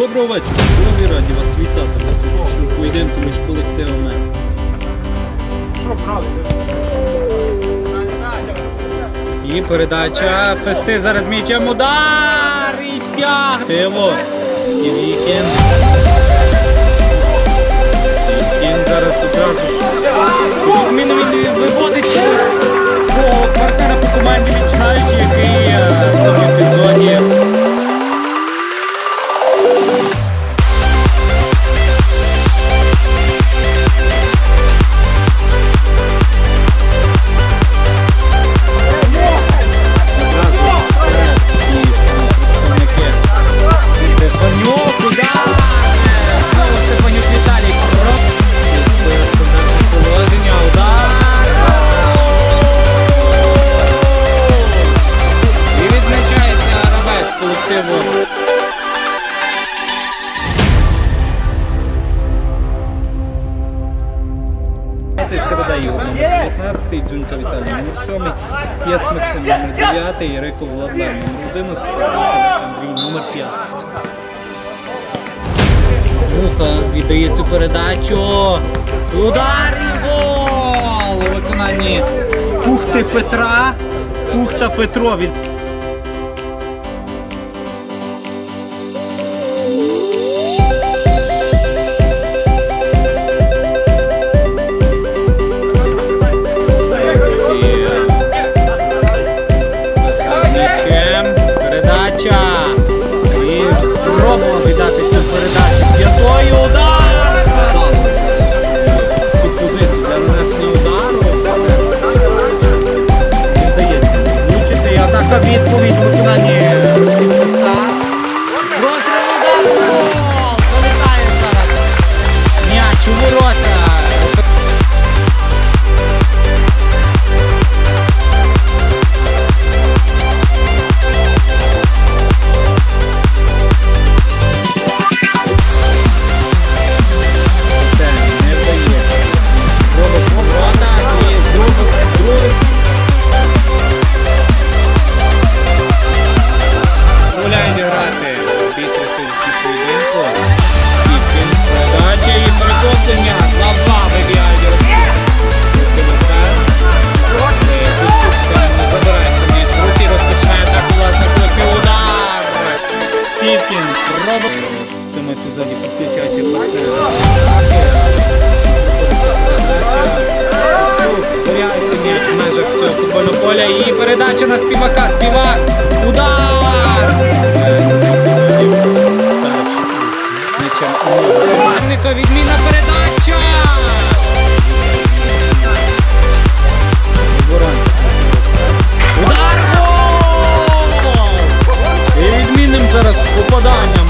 Доброго вечора. Друзі, раді вас вітати на сьогоднішньому поєдинку між колективами. І передача. Фести зараз м'ячем удар! І тяг! Тиво. Сівікін. Сівікін зараз одразу ж. Він виводить Юра, номер 15, Дзюнька Віталій, номер 7, П'єц Максим, номер 9, Ярико Владлен, номер 11, Андрій, номер 5. Муса віддає цю передачу. Удар і гол! У виконанні Кухти Петра. Кухта Петро від. Влучити. Відповідь у Сівкін робить. В цьому епізоді підключаючи футбольного поля і передача на співака. Співак. Удар! Відмінна передача! На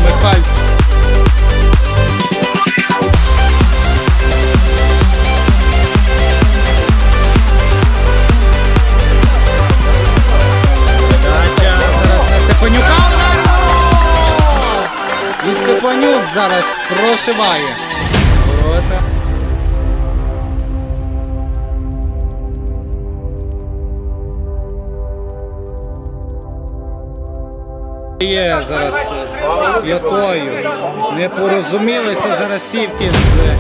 Степанюка! І Степанюк зараз прошиває. Ворота. Є зараз е, п'ятою. Не порозумілися зараз Сівкін з е,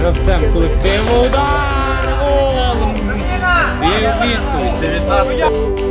гравцем колективу. Удар! Гол! І відповідь. 19